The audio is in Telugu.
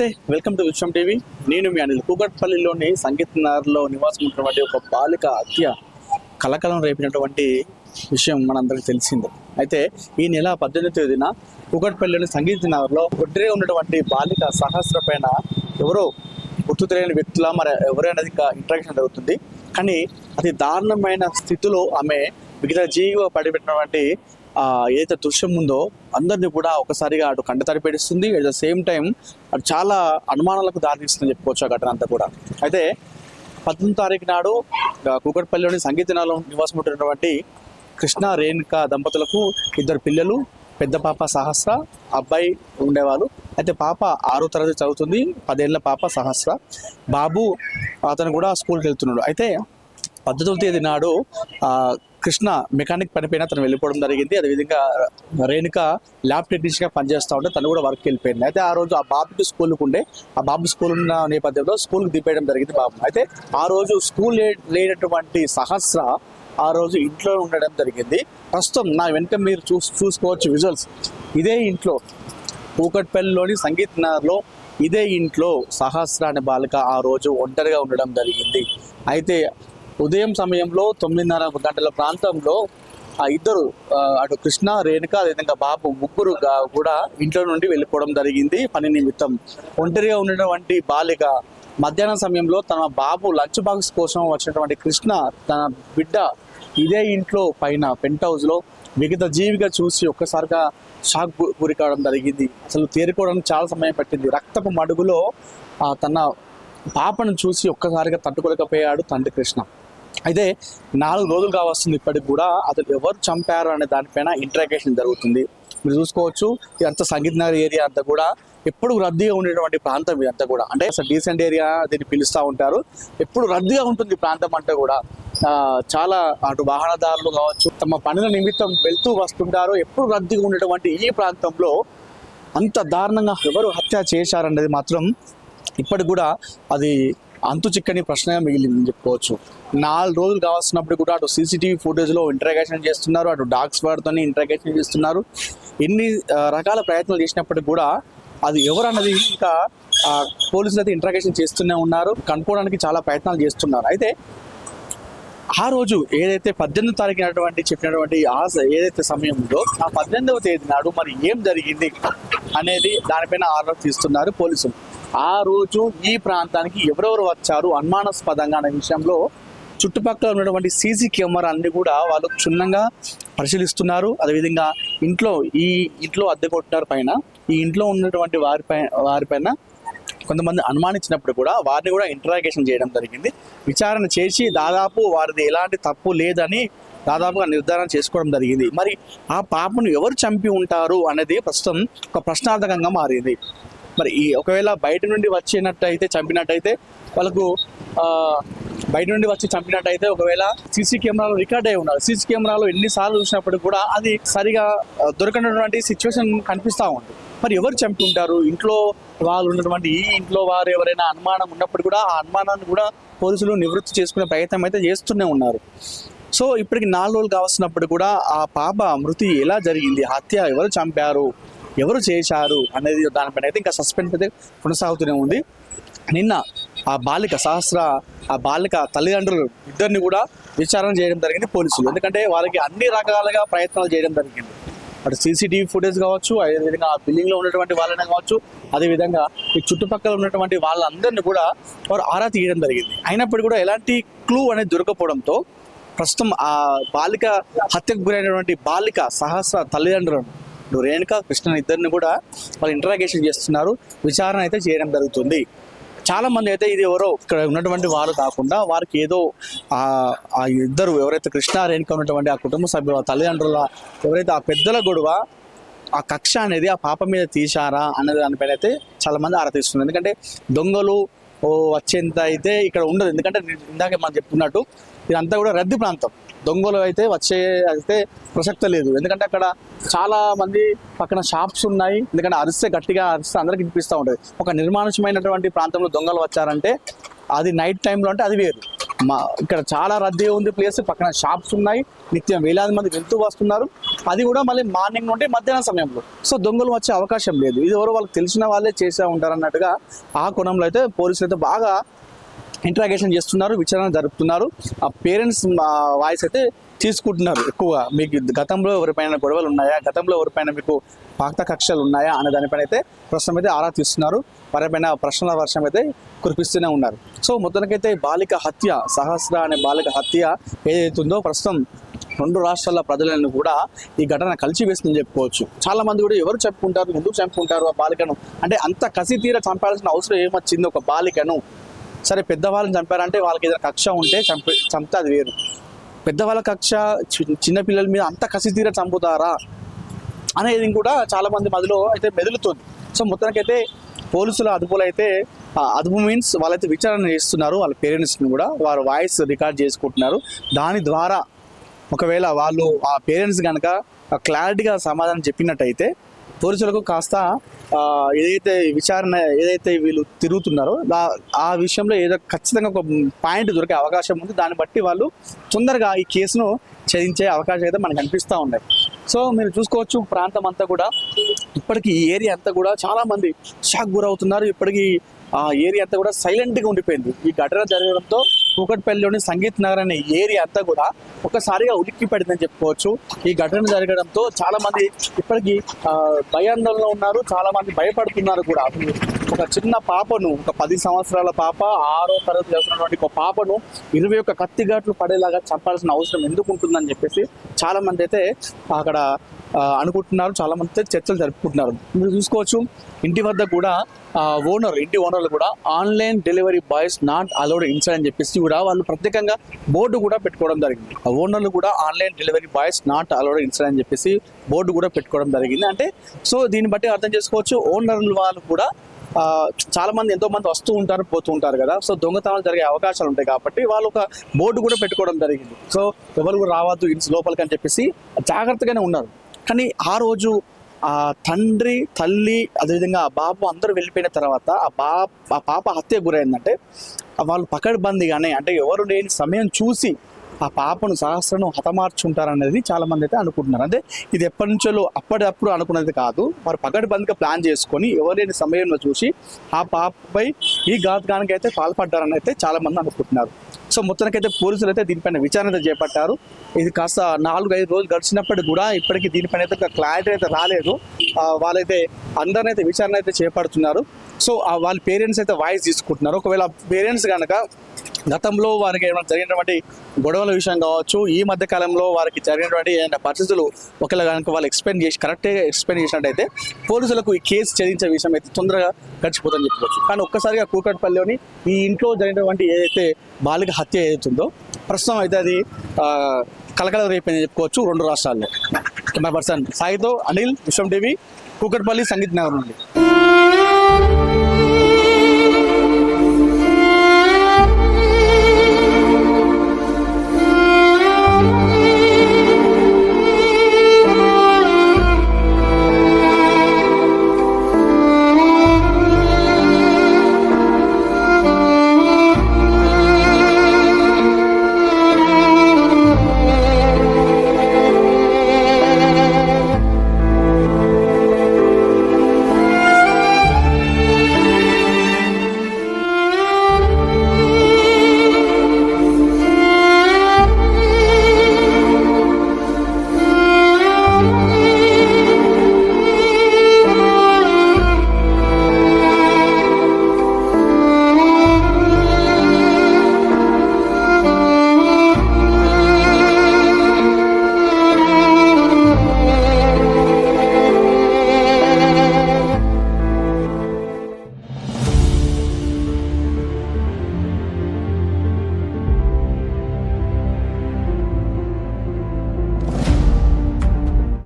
నమస్తే వెల్కమ్ టు విశ్వం టీవీ. నేను మీ అనిల్. కూకట్పల్లిలోని సంగీత్ నగర్లో నివాసం ఉన్నటువంటి ఒక బాలిక హత్య కలకలం రేపినటువంటి విషయం మనందరికీ తెలిసిందే. అయితే ఈ నెల పద్దెనిమిది తేదీన కూకట్పల్లిలోని సంగీత్ నగర్లో ఒడ్రే ఉన్నటువంటి బాలిక సహస్ర పైన ఎవరో గుర్తు తెలియని వ్యక్తుల మరి ఎవరైనా ఇంకా ఇంట్రాక్షన్ జరుగుతుంది. కానీ అతి దారుణమైన స్థితిలో ఆమె మిగతా జీవ పడిపెట్టినటువంటి ఏదైతే దృశ్యం ఉందో అందరినీ కూడా ఒకసారిగా అటు కంట తడిపెడుస్తుంది అట్ ద సేమ్ టైం అటు చాలా అనుమానాలకు దారితీస్తుందని చెప్పుకోవచ్చు ఆ ఘటన అంతా కూడా. అయితే పద్దెనిమిది తారీఖు నాడు ఆ, కూకట్పల్లిలోని సంగీతనాలో నివాసం ఉంటున్నటువంటి కృష్ణ రేణుక దంపతులకు ఇద్దరు పిల్లలు పెద్ద పాప సహస్ర అబ్బాయి ఉండేవాళ్ళు. అయితే పాప ఆరో తరగతి చదువుతుంది పదేళ్ళ పాప సహస్ర. బాబు అతను కూడా స్కూల్కి వెళ్తున్నాడు. అయితే పద్దెనిమిది తేదీ నాడు కృష్ణ మెకానిక్ పనిపైన తను వెళ్ళిపోవడం జరిగింది. అదేవిధంగా రేణుక ల్యాబ్ టెక్నీషియన్గా పనిచేస్తూ ఉంటే తను కూడా వర్క్ వెళ్ళిపోయింది. అయితే ఆ రోజు ఆ బాబుకి స్కూల్కి ఉండే ఆ బాబు స్కూల్ ఉన్న నేపథ్యంలో స్కూల్కి దింపేయడం జరిగింది బాబు. అయితే ఆ రోజు స్కూల్ లేనటువంటి సహస్ర ఆ రోజు ఇంట్లో ఉండడం జరిగింది. ప్రస్తుతం నా వెనుక మీరు చూ చూసుకోవచ్చు విజువల్స్. ఇదే ఇంట్లో కూకట్పల్లిలోని సంగీత్ నగర్లో ఇదే ఇంట్లో సహస్ర అనే బాలిక ఆ రోజు ఒంటరిగా ఉండడం జరిగింది. అయితే ఉదయం సమయంలో తొమ్మిదిన్నర గంటల ప్రాంతంలో ఆ ఇద్దరు అటు కృష్ణ రేణుక అదేవిధంగా బాబు ముగ్గురు కూడా ఇంట్లో నుండి వెళ్ళిపోవడం జరిగింది పని నిమిత్తం. ఒంటరిగా ఉన్నటువంటి బాలిక మధ్యాహ్నం సమయంలో తన బాబు లంచ్ బాక్స్ కోసం వచ్చినటువంటి కృష్ణ తన బిడ్డ ఇదే ఇంట్లో పైన పెంట్ హౌస్లో మిగతా జీవిగా చూసి ఒక్కసారిగా షాక్ గురి కావడం జరిగింది. అసలు తేరుకోవడానికి చాలా సమయం పట్టింది. రక్తపు మడుగులో తన పాపను చూసి ఒక్కసారిగా తట్టుకోలేకపోయాడు తండ్రి కృష్ణ. అయితే నాలుగు రోజులు కావస్తుంది ఇప్పటికి కూడా అసలు ఎవరు చంపారు అనే దానిపైన ఇంట్రాగేషన్ జరుగుతుంది. మీరు చూసుకోవచ్చు ఇదంతా సంగీత్ నగర్ ఏరియా అంతా కూడా ఎప్పుడు రద్దీగా ఉండేటువంటి ప్రాంతం ఇదంతా కూడా. అంటే అసలు డీసెంట్ ఏరియా దీన్ని పిలుస్తూ ఉంటారు. ఎప్పుడు రద్దీగా ఉంటుంది ప్రాంతం అంతా కూడా. చాలా అటు వాహనదారులు కావచ్చు తమ పనుల నిమిత్తం వెళ్తూ వస్తుంటారు. ఎప్పుడు రద్దీగా ఉండేటువంటి ఈ ప్రాంతంలో అంత దారుణంగా ఎవరు హత్య చేశారనేది మాత్రం ఇప్పటికి కూడా అది అంతు చిక్కని ప్రశ్నగా మిగిలిందని చెప్పుకోవచ్చు. నాలుగు రోజులు కావాల్సినప్పుడు కూడా అటు సీసీటీవీ ఫుటేజ్లో ఇంటరాగేషన్ చేస్తున్నారు అటు డాగ్స్ వాడుతోనే ఇంటరాగేషన్ చేస్తున్నారు. ఎన్ని రకాల ప్రయత్నాలు చేసినప్పటికి కూడా అది ఎవరు అన్నది ఇంకా పోలీసులు అయితే ఇంటరాగేషన్ చేస్తూనే ఉన్నారు కనుక్కోవడానికి చాలా ప్రయత్నాలు చేస్తున్నారు. అయితే ఆ రోజు ఏదైతే పద్దెనిమిది తారీఖు అయినటువంటి చెప్పినటువంటి ఆ ఏదైతే సమయం ఉందో ఆ పద్దెనిమిదవ తేదీ నాడు మరి ఏం జరిగింది అనేది దానిపైన ఆర్డర్ తీస్తున్నారు పోలీసులు. ఆ రోజు ఈ ప్రాంతానికి ఎవరెవరు వచ్చారు అనుమానాస్పదంగా అనే విషయంలో చుట్టుపక్కల ఉన్నటువంటి సీసీ కెమెరా అన్ని కూడా వాళ్ళు క్షుణ్ణంగా పరిశీలిస్తున్నారు. అదేవిధంగా ఇంట్లో ఈ ఇంట్లో అద్దె కొట్టినారు పైన. ఈ ఇంట్లో ఉన్నటువంటి వారిపై వారిపైన కొంతమంది అనుమానించినప్పుడు కూడా వారిని కూడా ఇంటరాగేషన్ చేయడం జరిగింది. విచారణ చేసి దాదాపు వారిది ఎలాంటి తప్పు లేదని దాదాపుగా నిర్ధారణ చేసుకోవడం జరిగింది. మరి ఆ పాపను ఎవరు చంపి ఉంటారు అనేది ప్రస్తుతం ఒక ప్రశ్నార్థకంగా మారింది. మరి ఈ ఒకవేళ బయట నుండి వచ్చినట్టయితే చంపినట్టయితే వాళ్ళకు బయట నుండి వచ్చి చంపినట్టయితే ఒకవేళ సీసీ కెమెరాలో రికార్డ్ అయి ఉన్నారు. సీసీ కెమెరాలో ఎన్నిసార్లు చూసినప్పుడు కూడా అది సరిగా దొరకనటువంటి సిచ్యువేషన్ కనిపిస్తూ ఉంది. మరి ఎవరు చంపి ఉంటారు ఇంట్లో వాళ్ళు ఉన్నటువంటి ఈ ఇంట్లో వారు ఎవరైనా అనుమానం ఉన్నప్పుడు కూడా ఆ అనుమానాన్ని కూడా పోలీసులు నివృత్తి చేసుకునే ప్రయత్నం అయితే చేస్తూనే ఉన్నారు. సో ఇప్పటికి నాలుగు రోజులు కావాల్సినప్పుడు కూడా ఆ పాప మృతి ఎలా జరిగింది? హత్య ఎవరు చంపారు? ఎవరు చేశారు అనేది దానిపైన అయితే ఇంకా సస్పెన్స్ అయితే కొనసాగుతూనే ఉంది. నిన్న ఆ బాలిక సహస్ర ఆ బాలిక తల్లిదండ్రులు ఇద్దరిని కూడా విచారణ చేయడం జరిగింది పోలీసులు. ఎందుకంటే వాళ్ళకి అన్ని రకాలుగా ప్రయత్నాలు చేయడం జరిగింది. అటు సీసీటీవీ ఫుటేజ్ కావచ్చు అదేవిధంగా ఆ బిల్డింగ్లో ఉన్నటువంటి వాళ్ళని కావచ్చు అదేవిధంగా ఈ చుట్టుపక్కల ఉన్నటువంటి వాళ్ళందరినీ కూడా వారు ఆరా తీయడం జరిగింది. అయినప్పటికీ కూడా ఎలాంటి క్లూ అనేది దొరకపోవడంతో ప్రస్తుతం ఆ బాలిక హత్యకు గురైనటువంటి బాలిక సహస్ర తల్లిదండ్రులను ఇప్పుడు రేణుక కృష్ణ ఇద్దరిని కూడా వాళ్ళు ఇంటరాగేషన్ చేస్తున్నారు. విచారణ అయితే చేయడం జరుగుతుంది. చాలా మంది అయితే ఇది ఎవరో ఇక్కడ ఉన్నటువంటి వారు కాకుండా వారికి ఏదో ఆ ఇద్దరు ఎవరైతే కృష్ణ రేణుక ఉన్నటువంటి ఆ కుటుంబ సభ్యుల తల్లిదండ్రుల ఎవరైతే ఆ పెద్దల గొడవ ఆ కక్ష అనేది ఆ పాప మీద తీశారా అనే దానిపైన అయితే చాలా మంది ఆరా తీస్తున్నారు. ఎందుకంటే దొంగలు ఓ వచ్చేంత అయితే ఇక్కడ ఉండదు. ఎందుకంటే ఇందాక మనం చెప్పుకున్నట్టు ఇదంతా కూడా రద్దీ ప్రాంతం. దొంగలు అయితే వచ్చే అయితే ప్రసక్త లేదు. ఎందుకంటే అక్కడ చాలా మంది పక్కన షాప్స్ ఉన్నాయి. ఎందుకంటే అరిస్తే గట్టిగా అరిస్తే అందరికి వినిపిస్తూ ఉంటుంది. ఒక నిర్మానుషమైనటువంటి ప్రాంతంలో దొంగలు వచ్చారంటే అది నైట్ టైంలో అంటే అది వేరు. మా ఇక్కడ చాలా రద్దీ ఉంది ప్లేస్. పక్కన షాప్స్ ఉన్నాయి. నిత్యం వేలాది మంది వెళ్తూ వస్తున్నారు. అది కూడా మళ్ళీ మార్నింగ్ నుండి మధ్యాహ్నం సమయంలో. సో దొంగలు వచ్చే అవకాశం లేదు. ఇది ఎవరో వాళ్ళకి తెలిసిన వాళ్ళే చేసే ఉంటారు అన్నట్టుగా ఆ కోణంలో అయితే పోలీసులు అయితే బాగా ఇంట్రాగేషన్ చేస్తున్నారు విచారణ జరుపుతున్నారు. ఆ పేరెంట్స్ వాయిస్ అయితే తీసుకుంటున్నారు ఎక్కువగా. మీకు గతంలో ఎవరిపైన గొడవలు ఉన్నాయా? గతంలో ఎవరిపైన మీకు పాత కక్షలు ఉన్నాయా? అనే దానిపైన అయితే ప్రశ్న అయితే ఆరా తీస్తున్నారు. వారిపైన ప్రశ్నల వర్షం అయితే కురిపిస్తూనే ఉన్నారు. సో మొత్తానికైతే బాలిక హత్య సహస్ర అనే బాలిక హత్య ఏదైతుందో ప్రస్తుతం రెండు రాష్ట్రాల ప్రజలను కూడా ఈ ఘటన కలిసివేస్తుందని చెప్పుకోవచ్చు. చాలా మంది కూడా ఎవరు చెప్పుకుంటారు ఎందుకు చంపుకుంటారు ఆ బాలికను? అంటే అంత కసి తీర చంపాల్సిన అవసరం ఏమొచ్చింది ఒక బాలికను? సరే పెద్దవాళ్ళని చంపారంటే వాళ్ళకి ఏదైనా కక్ష ఉంటే చంపి చంపితే అది వేరు. పెద్దవాళ్ళ కక్ష చి- మీద అంత కసి తీర చంపుతారా? అనేది కూడా చాలా మంది మదిలో అయితే మెదులుతుంది. సో మొత్తానికైతే పోలీసుల అదుపులో అయితే అదుపు మీన్స్ వాళ్ళైతే విచారణ చేస్తున్నారు. వాళ్ళ పేరెంట్స్ని కూడా వారు వాయిస్ రికార్డ్ చేసుకుంటున్నారు. దాని ద్వారా ఒకవేళ వాళ్ళు ఆ పేరెంట్స్ కనుక క్లారిటీగా సమాధానం చెప్పినట్టయితే పోలీసులకు కాస్త ఏదైతే విచారణ ఏదైతే వీళ్ళు తిరుగుతున్నారో ఆ విషయంలో ఏదో ఖచ్చితంగా ఒక పాయింట్ దొరికే అవకాశం ఉంది. దాన్ని బట్టి వాళ్ళు తొందరగా ఈ కేసును ఛేదించే అవకాశం అయితే మనకు కనిపిస్తూ ఉన్నాయి సో మీరు చూసుకోవచ్చు ప్రాంతం అంతా కూడా ఇప్పటికీ ఈ ఏరియా అంతా కూడా చాలామంది షాక్ గురవుతున్నారు. ఇప్పటికీ ఆ ఏరియా అంతా కూడా సైలెంట్గా ఉండిపోయింది. ఈ ఘటన జరగడంతో కూకట్పల్లిలోని సంగీత్ నగర్ అనే ఏరియా అంతా కూడా ఒక్కసారిగా ఉలిక్కి పడిందని చెప్పుకోవచ్చు. ఈ ఘటన జరగడంతో చాలా మంది ఇప్పటికీ భయాందోళనలో ఉన్నారు. చాలా మంది భయపడుతున్నారు కూడా. ఒక చిన్న పాపను ఒక పది సంవత్సరాల పాప ఆరో తరగతి చేస్తున్నటువంటి ఒక పాపను ఇరవై ఒక్క కత్తిఘాట్లు పడేలాగా చంపాల్సిన అవసరం ఎందుకు ఉంటుందని చెప్పేసి చాలా మంది అయితే అక్కడ అనుకుంటున్నారు. చాలా మంది చర్చలు జరుపుకుంటున్నారు. మీరు చూసుకోవచ్చు ఇంటి వద్ద కూడా ఓనర్ ఇంటి ఓనర్లు కూడా online delivery boys not allowed inside అని చెప్పేసి కూడా వాళ్ళు ప్రత్యేకంగా బోర్డు కూడా పెట్టుకోవడం జరిగింది. ఆ ఓనర్లు కూడా online delivery boys not allowed inside అని చెప్పేసి బోర్డు కూడా పెట్టుకోవడం జరిగింది. అంటే సో దీన్ని బట్టి అర్థం చేసుకోవచ్చు ఓనర్లు వాళ్ళు కూడా చాలా మంది ఎంతో మంది వస్తూ ఉంటారు పోతూ ఉంటారు కదా. సో దొంగతనాలు జరిగే అవకాశాలు ఉంటాయి కాబట్టి వాళ్ళు ఒక బోర్డు కూడా పెట్టుకోవడం జరిగింది. సో ఎవరు రావద్దు ఇంటి లోపలికి అని చెప్పేసి జాగ్రత్తగానే ఉన్నారు. కానీ ఆ రోజు ఆ తండ్రి తల్లి అదేవిధంగా ఆ బాబు అందరూ వెళ్ళిపోయిన తర్వాత ఆ బా ఆ పాప హత్య గురైందంటే ఆ వాళ్ళు పకడ్బందీగానే అంటే ఎవరు లేని సమయం చూసి ఆ పాపను సహస్రను హతమార్చుంటారనేది చాలా మంది అయితే అనుకుంటున్నారు. అంటే ఇది ఎప్పటి నుంచో అప్పటికప్పుడు అనుకున్నది కాదు. వారు పకడ్బందీగా ప్లాన్ చేసుకొని ఎవరు లేని సమయంలో చూసి ఆ పాపపై ఈ ఘాతకానికి అయితే పాల్పడ్డారని అయితే చాలా మంది అనుకుంటున్నారు. సో మొత్తానికైతే పోలీసులు అయితే దీనిపైన విచారణ అయితే చేపట్టారు. ఇది కాస్త నాలుగు ఐదు రోజులు గడిచినప్పటికీ కూడా ఇప్పటికీ దీనిపైన అయితే క్లారిటీ అయితే రాలేదు. వాళ్ళైతే అందరినైతే విచారణ అయితే చేపడుతున్నారు. సో ఆ వాళ్ళ పేరెంట్స్ అయితే వాయిస్ తీసుకుంటున్నారు. ఒకవేళ పేరెంట్స్ కనుక గతంలో వారికి ఏమైనా జరిగినటువంటి గొడవల విషయం కావచ్చు ఈ మధ్య కాలంలో వారికి జరిగినటువంటి ఏదైనా పరిస్థితులు ఒకవేళ కనుక వాళ్ళు ఎక్స్ప్లెయిన్ చేసి కరెక్ట్గా ఎక్స్ప్లెయిన్ చేసినట్టయితే పోలీసులకు ఈ కేసు చెల్లించే విషయం అయితే తొందరగా గడిచిపోతుందని చెప్పుకోవచ్చు. కానీ ఒక్కసారిగా కూకట్పల్లిలోని ఈ ఇంట్లో జరిగినటువంటి ఏదైతే బాలిక హత్య ఏదైతుందో ప్రస్తుతం అయితే అది కలకల రేపని చెప్పుకోవచ్చు రెండు రాష్ట్రాల్లో. కెమెరా పర్సన్ సాయితో అనిల్ విశ్వం టీవీ కూకట్పల్లి సంగీత్ నగర్ నుండి.